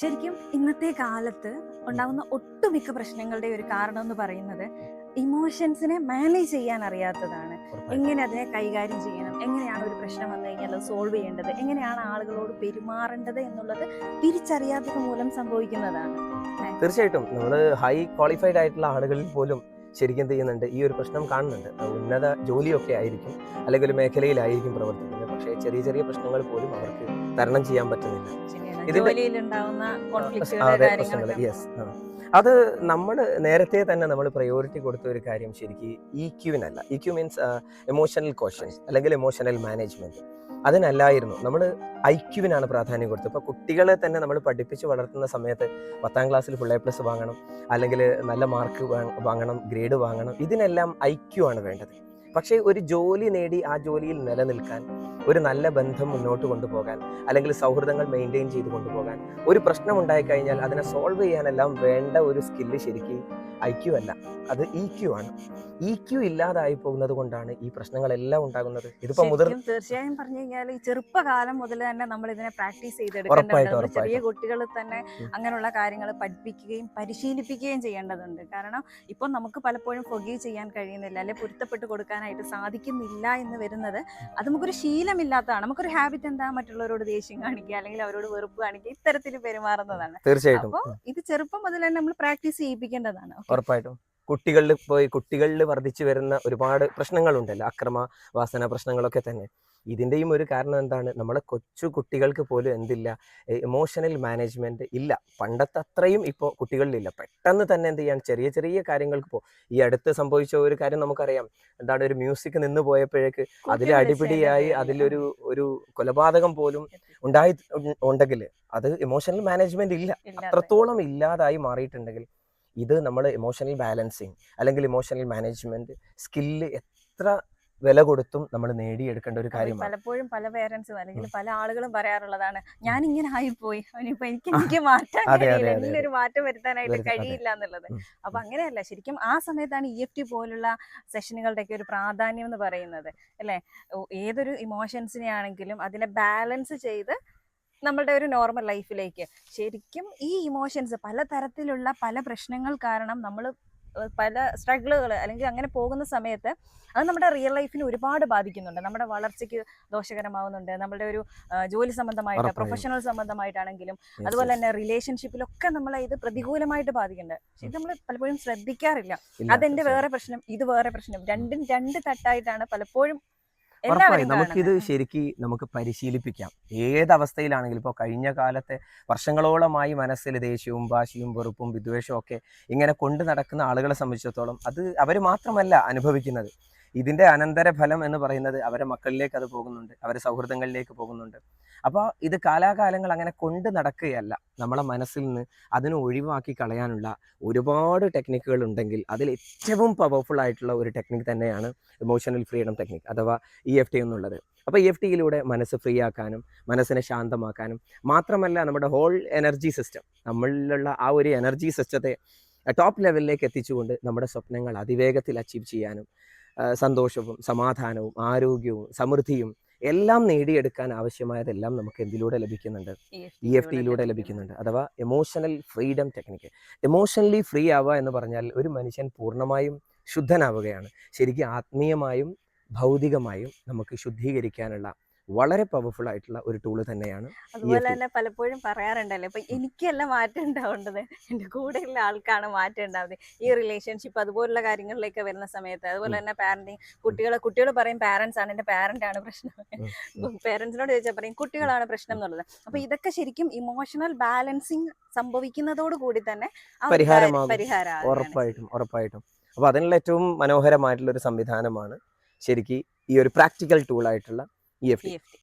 ശരിക്കും ഇന്നത്തെ കാലത്ത് ഉണ്ടാകുന്ന ഒട്ടുമിക്ക പ്രശ്നങ്ങളുടെ ഒരു കാരണം എന്ന് പറയുന്നത് ഇമോഷൻസിനെ മാനേജ് ചെയ്യാൻ അറിയാത്തതാണ്. എങ്ങനെ അതിനെ കൈകാര്യം ചെയ്യണം? എങ്ങനെയാണ് ഒരു പ്രശ്നം വന്നു കഴിഞ്ഞാൽ അത് സോൾവ് ചെയ്യേണ്ടത്? എങ്ങനെയാണ് ആളുകളോട് പെരുമാറേണ്ടത് എന്നുള്ളത് തിരിച്ചറിയാത്തത് മൂലം സംഭവിക്കുന്നതാണ്. തീർച്ചയായിട്ടും. നമ്മൾ ഹൈ ക്വാളിഫൈഡ് ആയിട്ടുള്ള ആളുകളിൽ പോലും ശരിക്കും ചെയ്യുന്നുണ്ട്? ഈ ഒരു പ്രശ്നം കാണുന്നുണ്ട്. ഉന്നത ജോലിയൊക്കെ ആയിരിക്കും. അല്ലെങ്കിൽ ഒരു മേഖലയിലായിരിക്കും പ്രവർത്തിക്കുന്നത്. പക്ഷേ ചെറിയ ചെറിയ പ്രശ്നങ്ങൾ പോലും അവർക്ക് തരണം ചെയ്യാൻ പറ്റുന്നില്ല. ഇതിന്റെ- യെസ് അത് നമ്മൾ നേരത്തെ തന്നെ നമ്മൾ പ്രയോറിറ്റി കൊടുത്ത ഒരു കാര്യം ശരിക്കും E ക്യൂവിനല്ല E Q means emotional quotients അല്ലെങ്കിൽ എമോഷണൽ മാനേജ്മെന്റ് അതിനല്ലായിരുന്നു. നമ്മൾ ഐ ക്യുവിനാണ് പ്രാധാന്യം കൊടുത്തത്. ഇപ്പോൾ കുട്ടികളെ തന്നെ നമ്മൾ പഠിപ്പിച്ച് വളർത്തുന്ന സമയത്ത് പത്താം ക്ലാസ്സിൽ ഫുൾ എ പ്ലസ് വാങ്ങണം. അല്ലെങ്കിൽ നല്ല മാർക്ക് വാങ്ങണം ഗ്രേഡ് വാങ്ങണം. ഇതിനെല്ലാം ഐ ക്യു ആണ് വേണ്ടത്. പക്ഷേ ഒരു ജോലി നേടി ആ ജോലിയിൽ നിലനിൽക്കാൻ ഒരു നല്ല ബന്ധം മുന്നോട്ട് കൊണ്ടുപോകാൻ അല്ലെങ്കിൽ സൗഹൃദങ്ങൾ മെയിന്റെയിൻ ചെയ്ത് കൊണ്ടുപോകാൻ. ഒരു പ്രശ്നം ഉണ്ടായി കഴിഞ്ഞാൽ അതിനെ സോൾവ് ചെയ്യാനെല്ലാം വേണ്ട ഒരു സ്കില്ല് ശരിക്കും ഐ ക്യു അല്ല. അത് ഇ ക്യു ആണ്. ഇ ക്യു ഇല്ലാതായി പോകുന്നത് കൊണ്ടാണ് ഈ പ്രശ്നങ്ങളെല്ലാം ഉണ്ടാകുന്നത്. ഇതിപ്പോ മുതിർ ശരിക്കും തീർച്ചയായും പറഞ്ഞു കഴിഞ്ഞാൽ ഈ ചെറുപ്പകാലം മുതൽ തന്നെ നമ്മൾ ഇതിനെ പ്രാക്ടീസ് ചെയ്തെടുക്കേണ്ടത് ചെറിയ. കുട്ടികൾ തന്നെ അങ്ങനെയുള്ള കാര്യങ്ങൾ പഠിപ്പിക്കുകയും പരിശീലിപ്പിക്കുകയും ചെയ്യേണ്ടതുണ്ട്. കാരണം ഇപ്പോൾ നമുക്ക് പലപ്പോഴും ഫൊഗീവ് ചെയ്യാൻ കഴിയുന്നില്ല അല്ലെ പൊരുത്തപ്പെട്ട് കൊടുക്കാനായിട്ട് സാധിക്കുന്നില്ല എന്ന് വരുന്നത്. അത് നമുക്കൊരു ശീലമില്ലാത്തതാണ് നമുക്കൊരു ഹാബിറ്റ് എന്താ? മറ്റുള്ളവരോട് ദേഷ്യം കാണിക്കുക അല്ലെങ്കിൽ അവരോട് വെറുപ്പ് കാണിക്കുക ഇത്തരത്തിൽ പെരുമാറുന്നതാണ്. തീർച്ചയായിട്ടും. അപ്പോൾ ഇത് ചെറുപ്പം മുതൽ തന്നെ നമ്മൾ പ്രാക്ടീസ് ചെയ്യിപ്പിക്കേണ്ടതാണ്. ഉറപ്പായിട്ടും. കുട്ടികളിൽ പോയി കുട്ടികളിൽ വർദ്ധിച്ചു വരുന്ന ഒരുപാട് പ്രശ്നങ്ങളുണ്ടല്ലോ. അക്രമ വാസന പ്രശ്നങ്ങളൊക്കെ തന്നെ. ഇതിന്റെയും ഒരു കാരണം എന്താണ്? നമ്മളെ കൊച്ചു കുട്ടികൾക്ക് പോലും എന്തില്ല? ഇമോഷണൽ മാനേജ്മെന്റ് ഇല്ല. പണ്ടത്തെ അത്രയും ഇപ്പോൾ കുട്ടികളിലില്ല. പെട്ടെന്ന് തന്നെ എന്ത് ചെയ്യാൻ? ചെറിയ ചെറിയ കാര്യങ്ങൾക്ക് പോ. ഈ അടുത്ത് സംഭവിച്ച ഒരു കാര്യം നമുക്കറിയാം. എന്താണ്? ഒരു മ്യൂസിക് നിന്ന് പോയപ്പോഴേക്ക് അതിൽ അടിപിടിയായി അതിലൊരു ഒരു കൊലപാതകം പോലും ഉണ്ടായി ഉണ്ടെങ്കിൽ അത് ഇമോഷണൽ മാനേജ്മെന്റ് ഇല്ല. അത്രത്തോളം ഇല്ലാതായി മാറിയിട്ടുണ്ടെങ്കിൽ ഇത് നമ്മൾ ഇമോഷണൽ ബാലൻസിങ് അല്ലെങ്കിൽ ഇമോഷണൽ മാനേജ്മെന്റ് സ്കില്ല് എത്ര വില കൊടുത്തും നമ്മൾ നേടിയെടുക്കേണ്ട ഒരു കാര്യം കാര്യമാണ്. പലപ്പോഴും പല പേരൻസും അല്ലെങ്കിൽ പല ആളുകളും പറയാറുള്ളതാണ് ഞാൻ ഇങ്ങനെ ആയിപ്പോയി അവനിപ്പോ എനിക്ക് എനിക്ക് മാറ്റാൻ കഴിയില്ല അതെ, മാറ്റം വരുത്താനായിട്ട് കഴിയില്ല എന്നുള്ളത്. അപ്പൊ അങ്ങനെയല്ല ശരിക്കും ആ സമയത്താണ് ഇ എഫ് ടി പോലുള്ള സെഷനുകളുടെ ഒക്കെ ഒരു പ്രാധാന്യം എന്ന് പറയുന്നത് അല്ലെ? ഏതൊരു ഇമോഷൻസിനെ ആണെങ്കിലും അതിനെ ബാലൻസ് ചെയ്ത് നമ്മളുടെ ഒരു നോർമൽ ലൈഫിലേക്ക് ശരിക്കും ഈ ഇമോഷൻസ് പല തരത്തിലുള്ള പല പ്രശ്നങ്ങൾ കാരണം നമ്മൾ പല സ്ട്രഗിളുകൾ അല്ലെങ്കിൽ അങ്ങനെ പോകുന്ന സമയത്ത് അത് നമ്മുടെ റിയൽ ലൈഫിനെ ഒരുപാട് ബാധിക്കുന്നുണ്ട്. നമ്മുടെ വളർച്ചയ്ക്ക് ദോഷകരമാവുന്നുണ്ട്. നമ്മുടെ ഒരു ജോലി സംബന്ധമായിട്ട് പ്രൊഫഷണൽ സംബന്ധമായിട്ടാണെങ്കിലും അതുപോലെ തന്നെ റിലേഷൻഷിപ്പിലൊക്കെ നമ്മളെ ഇത് പ്രതികൂലമായിട്ട് ബാധിക്കുന്നുണ്ട്. പക്ഷെ ഇത് നമ്മൾ പലപ്പോഴും ശ്രദ്ധിക്കാറില്ല. അതെന്റെ വേറെ പ്രശ്നം ഇത് വേറെ പ്രശ്നം. രണ്ടും രണ്ട് തട്ടായിട്ടാണ് പലപ്പോഴും ഉറപ്പായും നമുക്കിത് ശരിക്ക് നമുക്ക് പരിശീലിപ്പിക്കാം. ഏതവസ്ഥയിലാണെങ്കിലും ഇപ്പോൾ കഴിഞ്ഞ കാലത്തെ വർഷങ്ങളോളമായി മനസ്സിൽ ദേഷ്യവും വാശിയും വെറുപ്പും വിദ്വേഷവും ഒക്കെ ഇങ്ങനെ കൊണ്ടു നടക്കുന്ന ആളുകളെ സംബന്ധിച്ചിടത്തോളം അത് അവർ മാത്രമല്ല അനുഭവിക്കുന്നത്. ഇതിന്റെ അനന്തരഫലം എന്ന് പറയുന്നത് അവരെ മക്കളിലേക്ക് അത് പോകുന്നുണ്ട് അവരെ സൗഹൃദങ്ങളിലേക്ക് പോകുന്നുണ്ട്. അപ്പോൾ ഇത് കാലാകാലങ്ങൾ അങ്ങനെ കൊണ്ട് നടക്കുകയല്ല. നമ്മളെ മനസ്സിൽ നിന്ന് അതിനെ ഒഴിവാക്കി കളയാനുള്ള ഒരുപാട് ടെക്നിക്കുകൾ ഉണ്ടെങ്കിൽ അതിൽ ഏറ്റവും പവർഫുൾ ആയിട്ടുള്ള ഒരു ടെക്നിക്ക് തന്നെയാണ് ഇമോഷണൽ ഫ്രീഡം ടെക്നിക്ക് അഥവാ ഇ എഫ് ടി എന്നുള്ളത്. അപ്പോൾ ഇ എഫ് ടിയിലൂടെ മനസ്സ് ഫ്രീ ആക്കാനും മനസ്സിനെ ശാന്തമാക്കാനും മാത്രമല്ല നമ്മുടെ ഹോൾ എനർജി സിസ്റ്റം നമ്മളിലുള്ള ആ ഒരു എനർജി സിസ്റ്റത്തെ ടോപ്പ് ലെവലിലേക്ക് എത്തിച്ചുകൊണ്ട് നമ്മുടെ സ്വപ്നങ്ങൾ അതിവേഗത്തിൽ അച്ചീവ് ചെയ്യാനും സന്തോഷവും സമാധാനവും ആരോഗ്യവും സമൃദ്ധിയും എല്ലാം നേടിയെടുക്കാൻ ആവശ്യമായതെല്ലാം നമുക്ക് എന്തിലൂടെ ലഭിക്കുന്നുണ്ട്? ഇ എഫ് ടിയിലൂടെ ലഭിക്കുന്നുണ്ട്. അഥവാ emotional freedom technique emotionally free ആവുക എന്ന് പറഞ്ഞാൽ ഒരു മനുഷ്യൻ പൂർണമായും ശുദ്ധനാവുകയാണ്. ശരിക്കും ആത്മീയമായും ഭൗതികമായും നമുക്ക് ശുദ്ധീകരിക്കാനുള്ള വളരെ പവർഫുൾ ആയിട്ടുള്ള ഒരു ടൂൾ തന്നെയാണ് അതുപോലെ തന്നെ പലപ്പോഴും പറയാറുണ്ടല്ലോ ഇപ്പൊ എനിക്കല്ല മാറ്റം ഉണ്ടാവേണ്ടത് എന്റെ കൂടെയുള്ള ആൾക്കാണ് മാറ്റം ഉണ്ടാവുന്നത്. ഈ റിലേഷൻഷിപ്പ് അതുപോലുള്ള കാര്യങ്ങളിലേക്ക് വരുന്ന സമയത്ത് അതുപോലെ തന്നെ പാരന്റിങ് കുട്ടികളെ കുട്ടികൾ പറയും പാരന്റ്സ് ആണ് എന്റെ പാരന്റ് ആണ് പ്രശ്നം. പേരന്റ്സിനോട് ചോദിച്ചാൽ പറയും കുട്ടികളാണ് പ്രശ്നം എന്നുള്ളത്. അപ്പൊ ഇതൊക്കെ ശരിക്കും ഇമോഷണൽ ബാലൻസിങ് സംഭവിക്കുന്നതോട് കൂടി തന്നെ പരിഹാരമാകും. ഉറപ്പായിട്ടും ഉറപ്പായിട്ടും. അപ്പോൾ അതിനുള്ള ഏറ്റവും മനോഹരമായിട്ടുള്ള ഒരു സംവിധാനമാണ് ശരിക്കും ഈ ഒരു പ്രാക്ടിക്കൽ ടൂളായിട്ടുള്ള ഇ എഫ് ടി EFT.